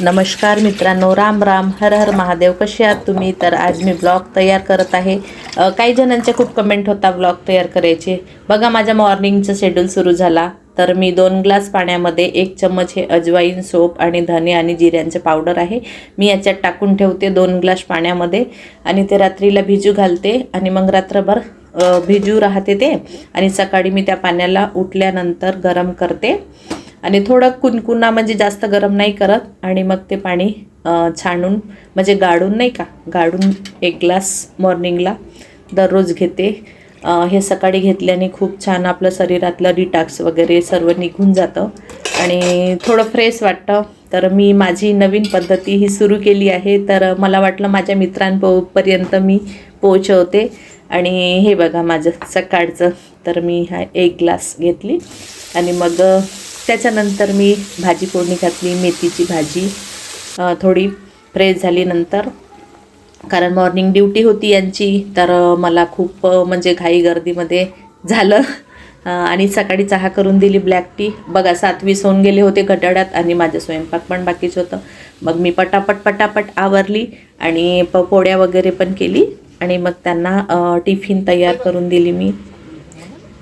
नमस्कार मित्रांनो राम राम हर हर महादेव कसे आहात तुम्ही? तर आज मी ब्लॉग तयार करत आहे. काही जणांचे खूप कमेंट होता ब्लॉग तयार करायचे. बघा माझ्या मॉर्निंगचं शेड्यूल सुरू झाला. तर मी दोन ग्लास पाण्यामध्ये एक चम्मच हे अजवाईन सोप आणि धने आणि जिऱ्यांचे पावडर आहे. मी याच्यात टाकून ठेवते दोन ग्लास पाण्यामध्ये आणि ते रात्रीला भिजू घालते आणि मग रात्रभर भिजू राहते ते. आणि सकाळी मी त्या पाण्याला उठल्यानंतर गरम करते. आणि थोडं कुणकुणा म्हणजे जास्त गरम नाही करत आणि मग ते पाणी छानून म्हणजे गाळून नाही का गाळून एक ग्लास मॉर्निंगला दररोज घेते. हे सकाळी घेतल्याने खूप छान आपलं शरीरातलं डिटॉक्स वगैरे सर्व निघून जातं. आणि थोडं फ्रेश वाटतं. तर मी माझी नवीन पद्धती ही सुरू केली आहे. तर मला वाटलं माझ्या मित्रांपर्यंत मी पोहोचवते. आणि हे बघा माझं सकाळचं. तर मी हा एक ग्लास घेतली. आणि मग त्याच्यानंतर मी भाजी फोडणी घातली मेथीची भाजी. थोडी फ्रेश झाली नंतर. कारण मॉर्निंग ड्युटी होती यांची तर मला खूप म्हणजे घाई गर्दीमध्ये झालं. आणि सकाळी चहा करून दिली ब्लॅक टी बघा सातवी होऊन गेले होते घटाड्यात आणि माझं स्वयंपाक पण बाकीच होतं. मग मी पटापट पटापट आवरली आणि प पोळ्या वगैरे पण केली. आणि मग त्यांना टिफिन तयार करून दिली मी.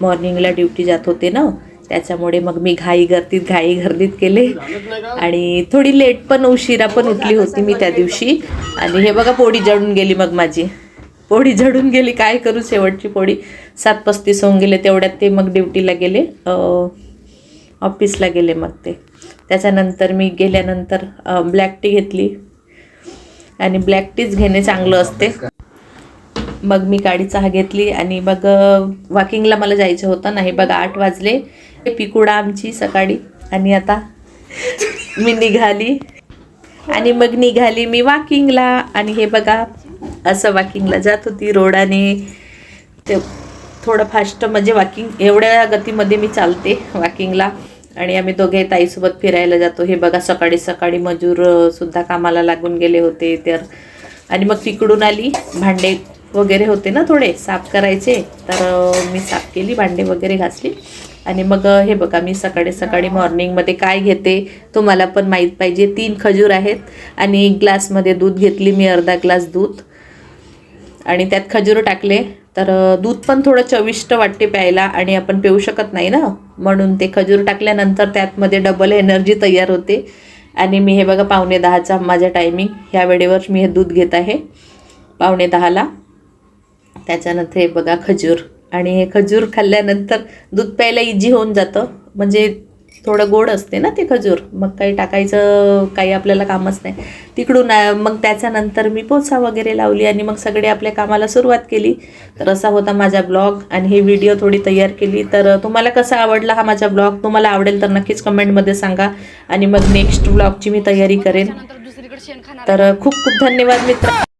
मॉर्निंगला ड्युटी जात होते ना. त्याच्यामुळे मग मी घाई गर्दीत घाई गर्दीत केले. आणि थोडी लेट पण उशिरा पण उठली होती मी त्या दिवशी. आणि हे बघा पोळी जळून गेली मग माझी. पोळी जळून गेली काय करू शेवटची पोळी? सात पस्तीस होऊन गेले तेवढ्यात ते मग ड्युटीला गेले. ऑफिसला गेले मग ते. त्याच्यानंतर मी गेल्यानंतर ब्लॅक टी घेतली. आणि ब्लॅक टीच घेणे चांगलं असते. मग मी गाडी चहा घेतली आणि मग वॉकिंगला मला जायचं होतं. नाही बघा आठ वाजले. पिकुडा आमची सकाळी. आणि आता मी निघाली. आणि मग निघाली मी वॉकिंगला आणि हे बघा असं वॉकिंगला जात होती रोडाने ते थोडं फास्ट म्हणजे वॉकिंग एवढ्या गतीमध्ये मी चालते वॉकिंगला आणि आम्ही दोघे ताईसोबत फिरायला जातो. हे बघा सकाळी सकाळी मजूर सुद्धा कामाला लागून गेले होते. तर आणि मग तिकडून आली भांडे वगैरे होते ना थोडे साफ करायचे. तर मी साफ केली भांडे वगैरे घासली. आणि मग हे बघा मी सकाळी सकाळी मॉर्निंगमध्ये काय घेते तुम्हाला पण माहीत पाहिजे. तीन खजूर आहेत आणि एक ग्लासमध्ये दूध घेतली मी अर्धा ग्लास दूध. आणि त्यात खजूर टाकले. तर दूध पण थोडं चविष्ट वाटते प्यायला आणि आपण पिऊ शकत नाही ना. म्हणून ते खजूर टाकल्यानंतर त्यातमध्ये डबल एनर्जी तयार होते. आणि मी हे बघा पावणे दहाचा माझा टायमिंग ह्या वेळेवर मी हे दूध घेत आहे. पावणे दहाला. त्याच्यानंतर हे बघा खजूर. आणि हे खजूर खाल्ल्यानंतर दूध प्यायला इझी होऊन जातं. म्हणजे थोडं गोड असते ना ते खजूर. मग काही टाकायचं काही आपल्याला कामच नाही. तिकडून मग त्याच्यानंतर मी पोचा वगैरे लावली आणि मग सगळे आपल्या कामाला सुरुवात केली. तर असा होता माझा ब्लॉग आणि हे व्हिडिओ थोडी तयार केली. तर तुम्हाला कसा आवडला हा माझा ब्लॉग? तुम्हाला आवडेल तर नक्कीच कमेंटमध्ये सांगा. आणि मग नेक्स्ट ब्लॉगची मी तयारी करेन. तर खूप खूप धन्यवाद मित्र.